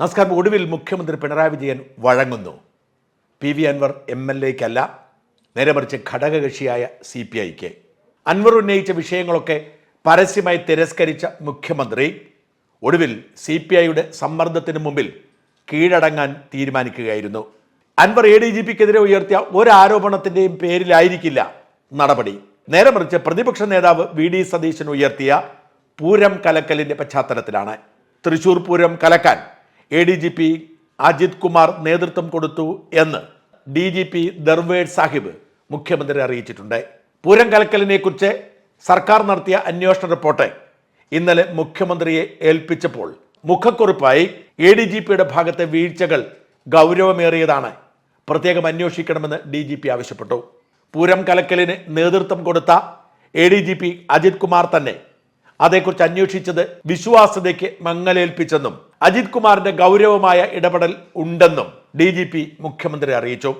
നമസ്കാരം. ഒടുവിൽ മുഖ്യമന്ത്രി Pinarayi Vijayan വഴങ്ങുന്നു. P V Anvar M L എക്കല്ല. നേരെ മറിച്ച് ഘടകകക്ഷിയായ സി പി ഐക്ക്. അൻവർ ഉന്നയിച്ച വിഷയങ്ങളൊക്കെ പരസ്യമായി തിരസ്കരിച്ച മുഖ്യമന്ത്രി ഒടുവിൽ സി പി ഐയുടെ സമ്മർദ്ദത്തിന് മുമ്പിൽ കീഴടങ്ങാൻ തീരുമാനിക്കുകയായിരുന്നു. അൻവർ എ ഡി ജി പിക്കെതിരെ ഉയർത്തിയ ഒരു ആരോപണത്തിന്റെയും പേരിലായിരിക്കില്ല നടപടി. നേരെ മറിച്ച് പ്രതിപക്ഷ നേതാവ് വി ഡി സതീശൻ ഉയർത്തിയ പൂരം കലക്കലിന്റെ പശ്ചാത്തലത്തിലാണ്. Thrissur Pooram കലക്കാൻ A D G P Ajith Kumar നേതൃത്വം കൊടുത്തു എന്ന് D G P Darvesh Sahib മുഖ്യമന്ത്രി അറിയിച്ചിട്ടുണ്ട്. പൂരം കലക്കലിനെ കുറിച്ച് സർക്കാർ നടത്തിയ അന്വേഷണ റിപ്പോർട്ട് ഇന്നലെ മുഖ്യമന്ത്രിയെ ഏൽപ്പിച്ചപ്പോൾ മുഖക്കുറിപ്പായി എ ഡി ജി പിയുടെ ഭാഗത്തെ വീഴ്ചകൾ ഗൗരവമേറിയതാണ്. പ്രത്യേകം അന്വേഷിക്കണമെന്ന് ഡി ജി പി ആവശ്യപ്പെട്ടു. പൂരം കലക്കലിന് നേതൃത്വം കൊടുത്ത A D G P Ajith Kumar തന്നെ അതേക്കുറിച്ച് അന്വേഷിച്ചത് വിശ്വാസ്യതയ്ക്ക് മങ്ങലേൽപ്പിച്ചെന്നും അജിത് കുമാറിന്റെ ഗൗരവമായ ഇടപെടൽ ഉണ്ടെന്നും ഡി ജി പി മുഖ്യമന്ത്രി അറിയിച്ചു.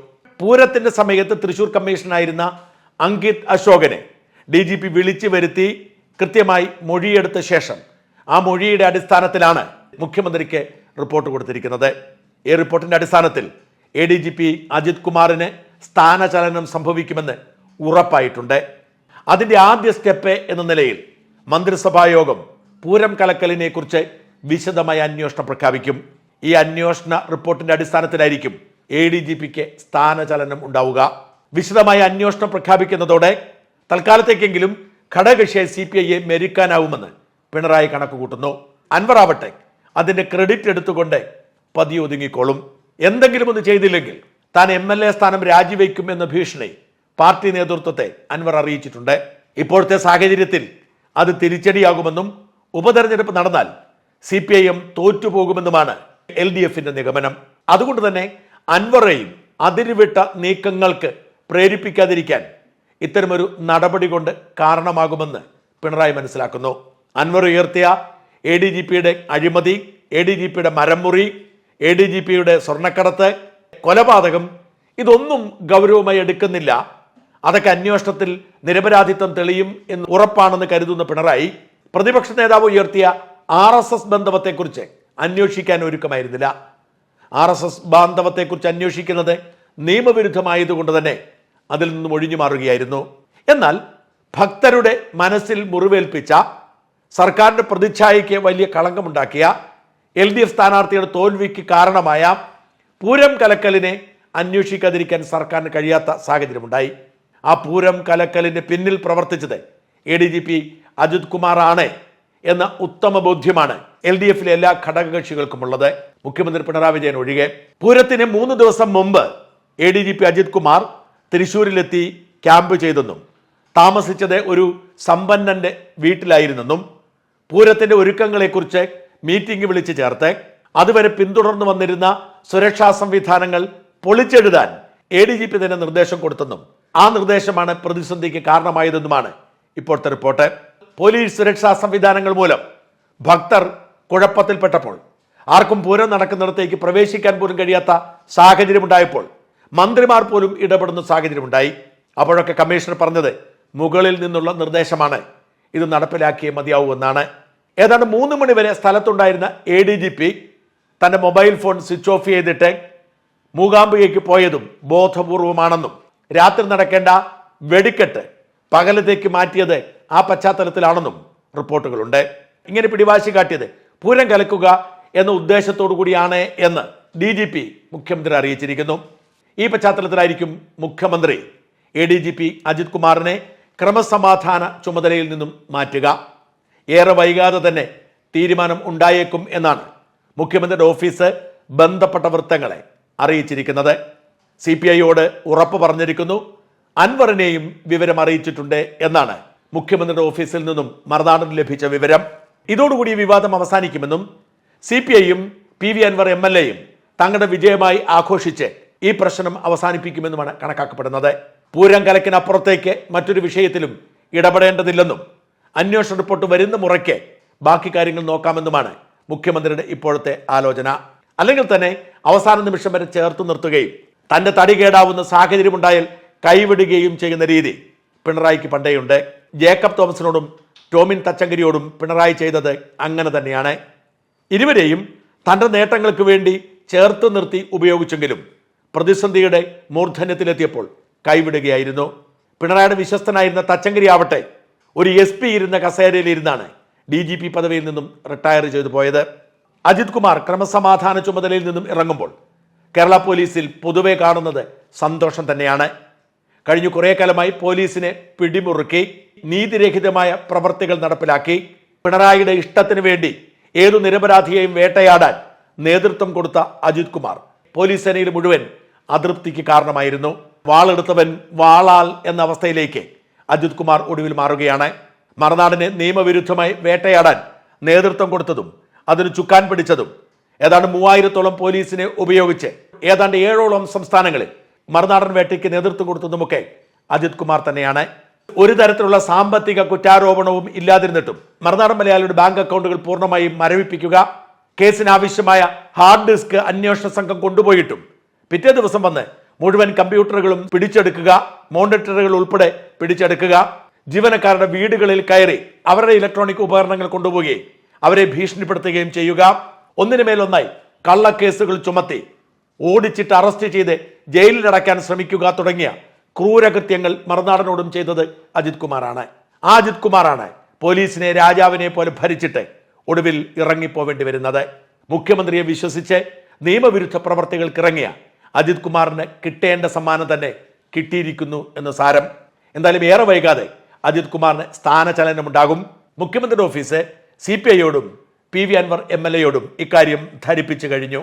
പൂരത്തിന്റെ സമയത്ത് തൃശൂർ കമ്മീഷനായിരുന്ന അങ്കിത് അശോകനെ ഡി ജി പി വിളിച്ചു വരുത്തി കൃത്യമായി മൊഴിയെടുത്ത ശേഷം ആ മൊഴിയുടെ അടിസ്ഥാനത്തിലാണ് മുഖ്യമന്ത്രിക്ക് റിപ്പോർട്ട് കൊടുത്തിരിക്കുന്നത്. ഈ റിപ്പോർട്ടിന്റെ അടിസ്ഥാനത്തിൽ A D G P Ajith കുമാറിന് സ്ഥാനചലനം സംഭവിക്കുമെന്ന് ഉറപ്പായിട്ടുണ്ട്. അതിന്റെ ആദ്യ സ്റ്റെപ്പ് എന്ന നിലയിൽ മന്ത്രിസഭാ യോഗം പൂരം കലക്കലിനെ കുറിച്ച് വിശദമായ അന്വേഷണം പ്രഖ്യാപിക്കും. ഈ അന്വേഷണ റിപ്പോർട്ടിന്റെ അടിസ്ഥാനത്തിലായിരിക്കും എ ഡി ജി പിക്ക് സ്ഥാനചലനം ഉണ്ടാവുക. വിശദമായ അന്വേഷണം പ്രഖ്യാപിക്കുന്നതോടെ തൽക്കാലത്തേക്കെങ്കിലും ഘടകകക്ഷിയായി സി പി ഐയെ മെരുക്കാനാവുമെന്ന് പിണറായി കണക്കുകൂട്ടുന്നു. അൻവർ ആവട്ടെ അതിന്റെ ക്രെഡിറ്റ് എടുത്തുകൊണ്ട് പതിയെ ഒതുങ്ങിക്കോളും എന്തെങ്കിലും ഒന്ന് ചെയ്തില്ലെങ്കിൽ താൻ എം എൽ എ സ്ഥാനം രാജിവെക്കും എന്ന ഭീഷണി പാർട്ടി നേതൃത്വത്തെ അൻവർ അറിയിച്ചിട്ടുണ്ട്. ഇപ്പോഴത്തെ സാഹചര്യത്തിൽ അത് തിരിച്ചടിയാകുമെന്നും ഉപതെരഞ്ഞെടുപ്പ് നടന്നാൽ സി പി ഐ എം തോറ്റുപോകുമെന്നുമാണ് എൽ ഡി എഫിന്റെ നിഗമനം. അതുകൊണ്ട് തന്നെ അൻവറേയും അതിരുവിട്ട നീക്കങ്ങൾക്ക് പ്രേരിപ്പിക്കാതിരിക്കാൻ ഇത്തരമൊരു നടപടി കൊണ്ട് കാരണമാകുമെന്ന് പിണറായി മനസ്സിലാക്കുന്നു. അൻവർ ഉയർത്തിയ എ ഡി ജി പിയുടെ അഴിമതി എ ഡി ജി പിയുടെ മരംമുറി എ ഡി ജി പിയുടെ സ്വർണക്കടത്ത് കൊലപാതകം ഇതൊന്നും ഗൗരവമായി എടുക്കുന്നില്ല. അതൊക്കെ അന്വേഷണത്തിൽ നിരപരാധിത്വം തെളിയും എന്ന് ഉറപ്പാണെന്ന് കരുതുന്ന പിണറായി പ്രതിപക്ഷ നേതാവ് ഉയർത്തിയ ആർ എസ് എസ് ബന്ധവത്തെക്കുറിച്ച് അന്വേഷിക്കാൻ ഒരുക്കമായിരുന്നില്ല. ആർ എസ് എസ് ബാന്ധവത്തെക്കുറിച്ച് അന്വേഷിക്കുന്നത് നിയമവിരുദ്ധമായതുകൊണ്ട് തന്നെ അതിൽ നിന്നും ഒഴിഞ്ഞു മാറുകയായിരുന്നു. എന്നാൽ ഭക്തരുടെ മനസ്സിൽ മുറിവേൽപ്പിച്ച സർക്കാരിന്റെ പ്രതിച്ഛായയ്ക്ക് വലിയ കളങ്കമുണ്ടാക്കിയ എൽ ഡി എഫ് സ്ഥാനാർത്ഥിയുടെ തോൽവിക്ക് കാരണമായ പൂരം കലക്കലിനെ അന്വേഷിക്കാതിരിക്കാൻ സർക്കാരിന് കഴിയാത്ത സാഹചര്യമുണ്ടായി. ആ പൂരം കലക്കലിന് പിന്നിൽ പ്രവർത്തിച്ചത് A D G P Ajith Kumar ആണ് എന്ന ഉത്തമ ബോധ്യമാണ് എൽ ഡി എഫിലെ എല്ലാ ഘടകകക്ഷികൾക്കുമുള്ളത് മുഖ്യമന്ത്രി പിണറായി വിജയൻ ഒഴികെ. പൂരത്തിന് മൂന്ന് ദിവസം മുമ്പ് A D G P Ajith Kumar തൃശൂരിലെത്തി camp ചെയ്തെന്നും താമസിച്ചത് ഒരു സമ്പന്നന്റെ വീട്ടിലായിരുന്നെന്നും പൂരത്തിന്റെ ഒരുക്കങ്ങളെക്കുറിച്ച് മീറ്റിംഗ് വിളിച്ചു ചേർത്ത് അതുവരെ പിന്തുടർന്നു വന്നിരുന്ന സുരക്ഷാ സംവിധാനങ്ങൾ പൊളിച്ചെഴുതാൻ എ ഡി ജി പി തന്നെ നിർദ്ദേശം കൊടുത്തെന്നും ആ നിർദ്ദേശമാണ് പ്രതിസന്ധിക്ക് കാരണമായതെന്നുമാണ് ഇപ്പോഴത്തെ റിപ്പോർട്ട്. പോലീസ് സുരക്ഷാ സംവിധാനങ്ങൾ മൂലം ഭക്തർ കുഴപ്പത്തിൽപ്പെട്ടപ്പോൾ ആർക്കും പൂരം നടക്കുന്നിടത്തേക്ക് പ്രവേശിക്കാൻ പോലും കഴിയാത്ത സാഹചര്യമുണ്ടായപ്പോൾ മന്ത്രിമാർ പോലും ഇടപെടുന്ന സാഹചര്യമുണ്ടായി. അപ്പോഴൊക്കെ കമ്മീഷണർ പറഞ്ഞത് മുകളിൽ നിന്നുള്ള നിർദ്ദേശമാണ്. ഇത് നടപ്പിലാക്കിയേ മതിയാവൂ എന്നാണ്. ഏതാണ്ട് മൂന്ന് മണിവരെ സ്ഥലത്തുണ്ടായിരുന്ന എ ഡി ജി പി തന്റെ മൊബൈൽ ഫോൺ സ്വിച്ച് ഓഫ് ചെയ്തിട്ട് മൂകാംബികയ്ക്ക് പോയതും ബോധപൂർവമാണെന്നും രാത്രി നടക്കേണ്ട വെടിക്കെട്ട് പകലത്തേക്ക് മാറ്റിയത് ആ പശ്ചാത്തലത്തിലാണെന്നും റിപ്പോർട്ടുകളുണ്ട്. ഇങ്ങനെ പിടിവാശി കാട്ടിയത് പൂരം കലക്കുക എന്ന ഉദ്ദേശത്തോടു കൂടിയാണ് എന്ന് ഡി ജി പി മുഖ്യമന്ത്രി അറിയിച്ചിരിക്കുന്നു. ഈ പശ്ചാത്തലത്തിലായിരിക്കും മുഖ്യമന്ത്രി A D G P Ajith കുമാറിനെ ക്രമസമാധാന ചുമതലയിൽ നിന്നും മാറ്റുക. ഏറെ വൈകാതെ തന്നെ തീരുമാനം ഉണ്ടായേക്കും എന്നാണ് മുഖ്യമന്ത്രിയുടെ ഓഫീസ് ബന്ധപ്പെട്ട വൃത്തങ്ങളെ അറിയിച്ചിരിക്കുന്നത്. സി പി ഐയോട് ഉറപ്പ് പറഞ്ഞിരിക്കുന്നു. അൻവറിനെയും വിവരം അറിയിച്ചിട്ടുണ്ട് എന്നാണ് മുഖ്യമന്ത്രിയുടെ ഓഫീസിൽ നിന്നും മറുനാടൻ ലഭിച്ച വിവരം. ഇതോടുകൂടി വിവാദം അവസാനിക്കുമെന്നും സി പി ഐയും P V Anvar M L എയും തങ്ങളുടെ വിജയമായി ആഘോഷിച്ച് ഈ പ്രശ്നം അവസാനിപ്പിക്കുമെന്നുമാണ് കണക്കാക്കപ്പെടുന്നത്. പൂരം കലക്കിനപ്പുറത്തേക്ക് മറ്റൊരു വിഷയത്തിലും ഇടപെടേണ്ടതില്ലെന്നും അന്വേഷണ റിപ്പോർട്ട് വരുന്ന മുറയ്ക്ക് ബാക്കി കാര്യങ്ങൾ നോക്കാമെന്നുമാണ് മുഖ്യമന്ത്രിയുടെ ഇപ്പോഴത്തെ ആലോചന. അല്ലെങ്കിൽ തന്നെ അവസാന നിമിഷം വരെ ചേർത്ത് നിർത്തുകയും തന്റെ തടി കേടാവുന്ന സാഹചര്യമുണ്ടായാൽ കൈവിടുകയും ചെയ്യുന്ന രീതി പിണറായിക്ക് പണ്ടേയുണ്ട്. ജേക്കബ് തോമസിനോടും ടോമിൻ തച്ചങ്കരിയോടും പിണറായി ചെയ്തത് അങ്ങനെ തന്നെയാണ്. ഇരുവരെയും തന്റെ നേട്ടങ്ങൾക്ക് വേണ്ടി ചേർത്ത് നിർത്തി ഉപയോഗിച്ചെങ്കിലും പ്രതിസന്ധിയുടെ മൂർധന്യത്തിലെത്തിയപ്പോൾ കൈവിടുകയായിരുന്നു. പിണറായിയുടെ വിശ്വസ്തനായിരുന്ന തച്ചങ്കരി ആവട്ടെ ഒരു എസ് പി ഇരുന്ന കസേരയിലിരുന്നാണ് ഡി ജി പി പദവിയിൽ നിന്നും റിട്ടയർ ചെയ്തു പോയത്. അജിത് കുമാർ ക്രമസമാധാന ചുമതലയിൽ നിന്നും ഇറങ്ങുമ്പോൾ കേരള പോലീസിൽ പൊതുവെ കാണുന്നത് സന്തോഷം തന്നെയാണ്. കഴിഞ്ഞ കുറേ കാലമായി പോലീസിനെ പിടിമുറുക്കി നീതിരഹിതമായ പ്രവർത്തികൾ നടപ്പിലാക്കി. പിണറായിയുടെ ഇഷ്ടത്തിന് വേണ്ടി ഏതു നിരപരാധിയെയും വേട്ടയാടാൻ നേതൃത്വം കൊടുത്ത അജിത് കുമാർ പോലീസ് സേനയിൽ മുഴുവൻ അതൃപ്തിക്ക് കാരണമായിരുന്നു. വാളെടുത്തവൻ വാളാൽ എന്ന അവസ്ഥയിലേക്ക് അജിത് കുമാർ ഒടുവിൽ മാറുകയാണ്. മറുനാടിനെ നിയമവിരുദ്ധമായി വേട്ടയാടാൻ നേതൃത്വം കൊടുത്തതും അതിന് ചുക്കാൻ പിടിച്ചതും ഏതാണ്ട് മൂവായിരത്തോളം പോലീസിനെ ഉപയോഗിച്ച് ഏതാണ്ട് ഏഴോളം സംസ്ഥാനങ്ങളിൽ മറുനാടൻ വേട്ടയ്ക്ക് നേതൃത്വം കൊടുത്തതുമൊക്കെ അജിത് കുമാർ തന്നെയാണ്. ഒരു തരത്തിലുള്ള സാമ്പത്തിക കുറ്റാരോപണവും ഇല്ലാതിരുന്നിട്ടും മറുനാടൻ മലയാളിയുടെ ബാങ്ക് അക്കൗണ്ടുകൾ പൂർണമായും മരവിപ്പിക്കുക കേസിനാവശ്യമായ ഹാർഡ് ഡിസ്ക് അന്വേഷണ സംഘം കൊണ്ടുപോയിട്ടും പിറ്റേ ദിവസം വന്ന് മുഴുവൻ കമ്പ്യൂട്ടറുകളും പിടിച്ചെടുക്കുക മോണിറ്ററുകൾ ഉൾപ്പെടെ പിടിച്ചെടുക്കുക ജീവനക്കാരുടെ വീടുകളിൽ കയറി അവരുടെ ഇലക്ട്രോണിക് ഉപകരണങ്ങൾ കൊണ്ടുപോവുകയും അവരെ ഭീഷണിപ്പെടുത്തുകയും ചെയ്യുക. ഒന്നിനു മേലൊന്നായി കള്ളക്കേസുകൾ ചുമത്തി ഓടിച്ചിട്ട് അറസ്റ്റ് ചെയ്ത് ജയിലിലടയ്ക്കാൻ ശ്രമിക്കുക തുടങ്ങിയ ക്രൂരകൃത്യങ്ങൾ മറുനാടനോടും ചെയ്തത് അജിത് കുമാറാണ്. ആ അജിത് കുമാറാണ് പോലീസിനെ രാജാവിനെ പോലെ ഭരിച്ചിട്ട് ഒടുവിൽ ഇറങ്ങിപ്പോവേണ്ടി വരുന്നത്. മുഖ്യമന്ത്രിയെ വിശ്വസിച്ച് നിയമവിരുദ്ധ പ്രവർത്തികൾക്ക് ഇറങ്ങിയ അജിത് കുമാറിന് കിട്ടേണ്ട സമ്മാനം തന്നെ കിട്ടിയിരിക്കുന്നു എന്ന് സാരം. എന്തായാലും ഏറെ വൈകാതെ അജിത് കുമാറിന് സ്ഥാനചലനമുണ്ടാകും മുഖ്യമന്ത്രിയുടെ office C P ഐയോടും P V Anvar M L എയോടും ഇക്കാര്യം ധരിപ്പിച്ചു കഴിഞ്ഞു.